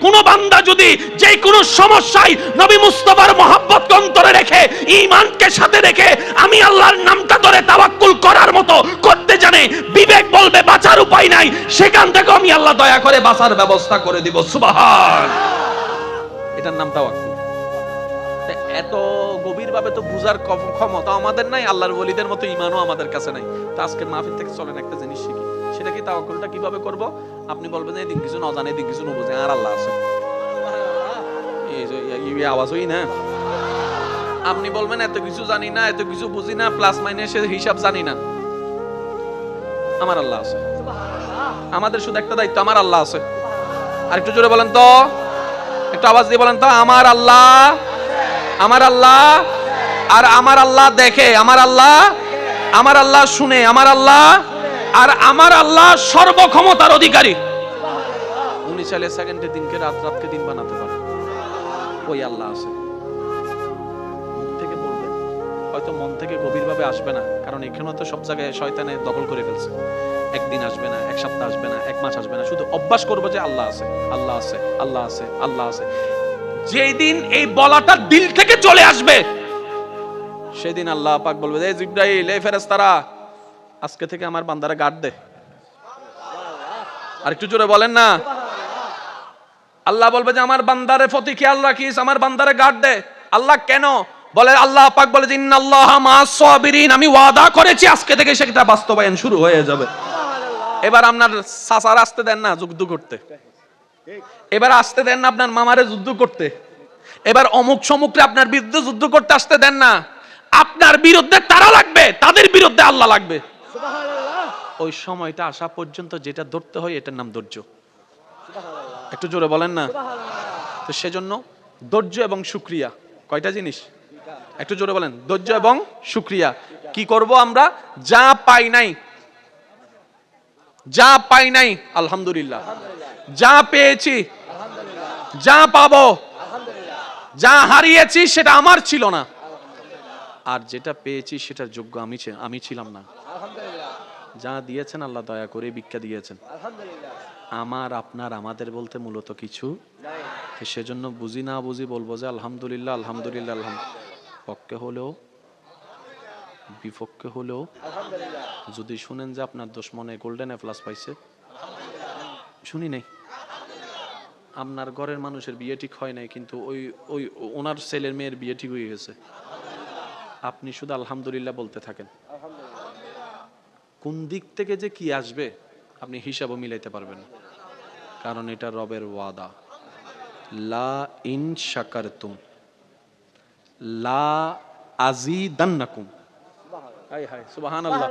কোন বান্দা যদি যে কোনো সমস্যায় নবী মুস্তফার মহাব্বত অন্তরে রেখে ইমানকে সাথে রেখে আমি আল্লাহর নামটা ধরে তাওয়াক্কুল করার মতো করতে জানে, বিবেক বলবে, বাঁচার উপায় নাই, সেখান থেকে আমি আল্লাহ দয়া করে বাঁচার ব্যবস্থা করে দিব। সুবহান। এটার নাম তাওয়াক্কুল। এত গভীরভাবে তো বুঝার ক্ষমতা আমাদের নাই, আল্লাহর ওলিদের মতো ইমানও আমাদের কাছে নাই। তা আজকে মাহফিল থেকে চলেন, একটা জিনিস শিখি। সেটা কি তাওয়াক্কুলটা কীভাবে করব? আপনি বলবেন যে এদিক কিছু না এদিক কিছু না বুঝে, আর আল্লাহ আছে। এই আওয়াজ হই না? আপনি বলবেন, এত কিছু জানি না, এত কিছু বুঝি না প্লাস মাইনাসের হিসাব জানি না। আমার আল্লাহ আছে। আমাদের শুধু একটা দায়িত্ব, আমার আল্লাহ আছে। আর একটু জোরে বলেন তো। একটু আওয়াজ দিয়ে বলেন তো, আমার আল্লাহ আমার আল্লাহ আর আমার আল্লাহ দেখে, আমার আল্লাহ আমার আল্লাহ শুনে, আমার আল্লাহ আর আমার আল্লাহ সর্বক্ষমতার অধিকারী। উনি চাইলে সেকেন্ডের দিনকে রাত, রাতকে দিন বানাতে পারে ওই আল্লাহ আছে। থেকে হয়তো মন থেকে গভীরভাবে আসবে না, কারণ এখানেও তো সব জায়গায় শয়তানে দখল করে ফেলছে। একদিন আসবে না, এক সপ্তাহ আসবে না, এক মাস আসবে না, শুধু অভ্যাস করব যে আল্লাহ আছে আল্লাহ আছে আল্লাহ আছে আল্লাহ আছে। যেই দিন এই বলাটা দিল থেকে চলে আসবে, সেদিন আল্লাহ পাক বলবে এই জিব্রাইল এই ফেরেশতারা, আজকে থেকে আমার বান্দারা গার্ড দে। আর একটু জোরে বলেন না। আল্লাহ বলবে যে, আমার বান্দারে প্রতি খেয়াল রাখিস, আমার বান্দারে গার্ড দে। আল্লাহ কেন? বলে, আল্লাহ পাক বলে যে, ইন্নাল্লাহা মা'আস সাবিরিন। আমি ওয়াদা করেছি, আজকে থেকে সেটা বাস্তবায়ন শুরু হয়ে যাবে। এবার আপনার সাসার আসতে দেন না, যুদ্ধ করতে। এবার আসতে দেন না আপনার মামারে যুদ্ধ করতে। এবার অমুক সমুকরে আপনার বিরুদ্ধে যুদ্ধ করতে আসতে দেন না। আপনার বিরুদ্ধে তারা লাগবে তাদের বিরুদ্ধে আল্লাহ লাগবে। ওই সময়টা আসা পর্যন্ত যেটা ধরতে হয় এটার নাম ধৈর্য। একটু জোরে বলেন না। তো সেজন্য ধৈর্য এবং সুক্রিয়া কয়টা জিনিস? একটু জোরে বলেন ধৈর্য এবং সুক্রিয়া। কি করব আমরা? যা পাই নাই যা পাই নাই আলহামদুলিল্লাহ। যা পেয়েছি যা পাবো যা হারিয়েছি সেটা আমার ছিল না। আর যেটা পেয়েছি সেটার যোগ্য আমি আমি ছিলাম না। যা দিয়েছেন আল্লাহ দয়া করে ভিক্ষা দিয়েছেন। আমার আপনার আমাদের বলতে মূলত কিছু। সেজন্য বুঝি না বুঝি বলব যে আলহামদুলিল্লাহ আলহামদুলিল্লাহ আলহাম পক্ষে হলেও বিপক্ষে হলেও যদি শুনেন যে আপনার দোষ মনে গোল্ডেন এ প্লাস পাইছে। শুনি নাই। আপনার ঘরের মানুষের বিয়ে ঠিক হয় নাই, কিন্তু ওই ওই ওনার ছেলের মেয়ের বিয়ে ঠিক হয়ে গেছে। আপনি শুধু আলহামদুলিল্লাহ বলতে থাকেন। কোন দিক থেকে যে কি আসবে, আপনি হিসাবও মিলাইতে পারবেন কারণ এটা রবের ওয়াদা। লা ইন শাকারতুম, লা আজিদান্নাকুম হাই হাই সুবহানাল্লাহ।